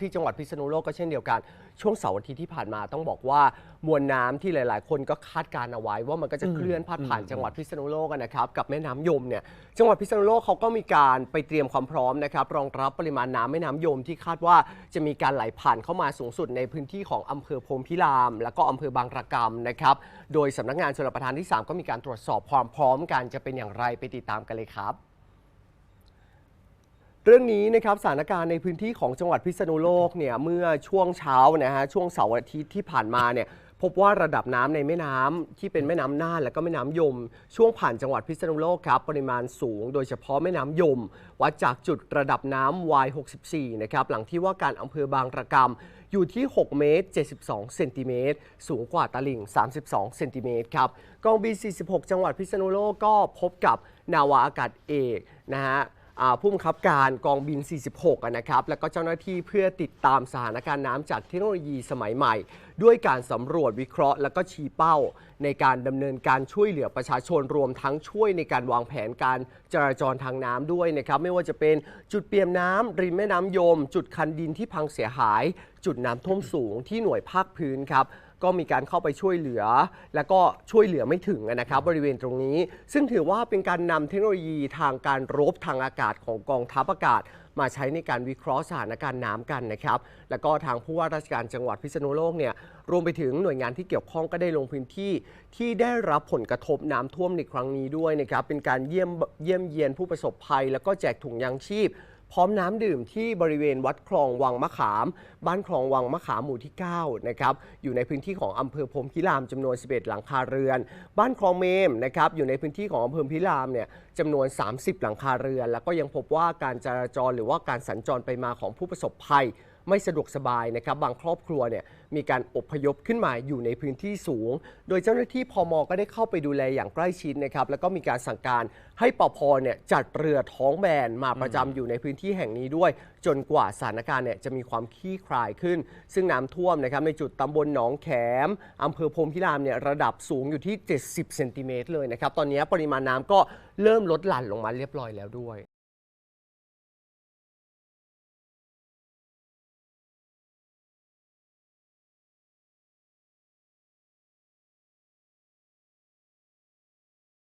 ที่จังหวัดพิษณุโลกก็เช่นเดียวกัน ช่วงเสาร์อาทิตย์ที่ผ่านมาต้องบอกว่ามวลน้ำที่หลาย ๆ คนก็คาดการณ์เอาไว้ ว่ามันก็จะเคลื่อนพาดผ่านจังหวัดพิษณุโลกอะนะครับกับแม่น้ำยมเนี่ยจังหวัดพิษณุโลกเขาก็มีการไปเตรียมความพร้อมนะครับรองรับปริมาณน้ำแม่น้ำยมที่คาดว่าจะมีการไหลผ่านเข้ามาสูงสุดในพื้นที่ของอำเภอโพรมพิราม แล้วก็อำเภอบางระกำนะครับโดยสำนักงานชลประทานที่ 3 ก็มีการตรวจสอบความพร้อมกันจะเป็นอย่างไรไปติดตามกันเลยครับ เรื่องนี้นะครับสถานการณ์ในพื้นที่ของจังหวัดพิษณุโลกเนี่ยเมื่อช่วงเช้านะฮะช่วงเสาร์อาทิตย์ที่ผ่านมาเนี่ยพบว่าระดับน้ำในแม่น้ำที่เป็นแม่น้ำน่านและก็แม่น้ำยม ช่วงผ่านจังหวัดพิษณุโลกครับ ปริมาณสูง โดยเฉพาะแม่น้ำยม วัดจากจุดระดับน้ำ Y64 นะครับ หลังที่ว่าการอำเภอบางระกำอยู่ที่ 6 เมตร 72 เซนติเมตร สูงกว่าตลิ่ง 32 เซนติเมตรครับ กองบิน46 จังหวัดพิษณุโลกก็พบกับนาวาอากาศเอกนะฮะ ผู้บังคับการกองบิน 46 นะครับ แล้วก็เจ้าหน้าที่เพื่อติดตามสถานการณ์น้ำจากเทคโนโลยีสมัยใหม่ ด้วยการสำรวจวิเคราะห์ แล้วก็ชี้เป้า ในการดำเนินการช่วยเหลือประชาชนรวมทั้งช่วยในการวางแผนการจราจรทางน้ำด้วยนะครับ ไม่ว่าจะเป็นจุดเปียมน้ำริมแม่น้ำยม จุดคันดินที่พังเสียหาย จุดน้ำท่วมสูงที่หน่วยภาคพื้นครับ ก็มีการเข้าไปช่วยเหลือ แล้วก็ช่วยเหลือไม่ถึงนะครับบริเวณตรงนี้ ซึ่งถือว่าเป็นการนำเทคโนโลยีทางการรบทางอากาศของกองทัพอากาศ มาใช้ในการวิเคราะห์สถานการณ์น้ำกันนะครับ แล้วก็ทางผู้ว่าราชการจังหวัดพิษณุโลกเนี่ยรวมไปถึงหน่วยงานที่เกี่ยวข้องก็ได้ลงพื้นที่ที่ได้รับผลกระทบน้ำท่วมในครั้งนี้ด้วยนะครับเป็นการเยี่ยมเยี่ยมเยียนผู้ประสบภัย แล้วก็แจกถุงยางชีพ พร้อมน้ำดื่มที่บริเวณวัดคลองวังมะขาม บ้านคลองวังมะขามหมู่ที่9นะครับอยู่ในพื้นที่ของอำเภอพรมพิรามจำนวน 11 หลังคาเรือน บ้านคลองเมมนะครับอยู่ในพื้นที่ของอำเภอพิรามเนี่ยจำนวน 30 หลังคาเรือน แล้วก็ยังพบว่าการจราจรหรือว่าการสัญจรไปมาของผู้ประสบภัย ไม่สะดวกสบายนะครับ บางครอบครัวเนี่ยมีการอบพยพขึ้นมาอยู่ในพื้นที่สูง โดยเจ้าหน้าที่พมก็ได้เข้าไปดูแลอย่างใกล้ชิดนะครับ แล้วก็มีการสั่งการให้ปพเนี่ยจัดเรือท้องแบนมาประจำอยู่ในพื้นที่แห่งนี้ด้วย จนกว่าสถานการณ์เนี่ยจะมีความคลี่คลายขึ้น ซึ่งน้ำท่วมนะครับในจุดตำบลหนองแขมอำเภอพรมพิรามเนี่ยระดับสูงอยู่ที่ 70เซนติเมตรเลยนะครับ ตอนนี้ปริมาณน้ำก็เริ่มลดหลั่นลงมาเรียบร้อยแล้วด้วย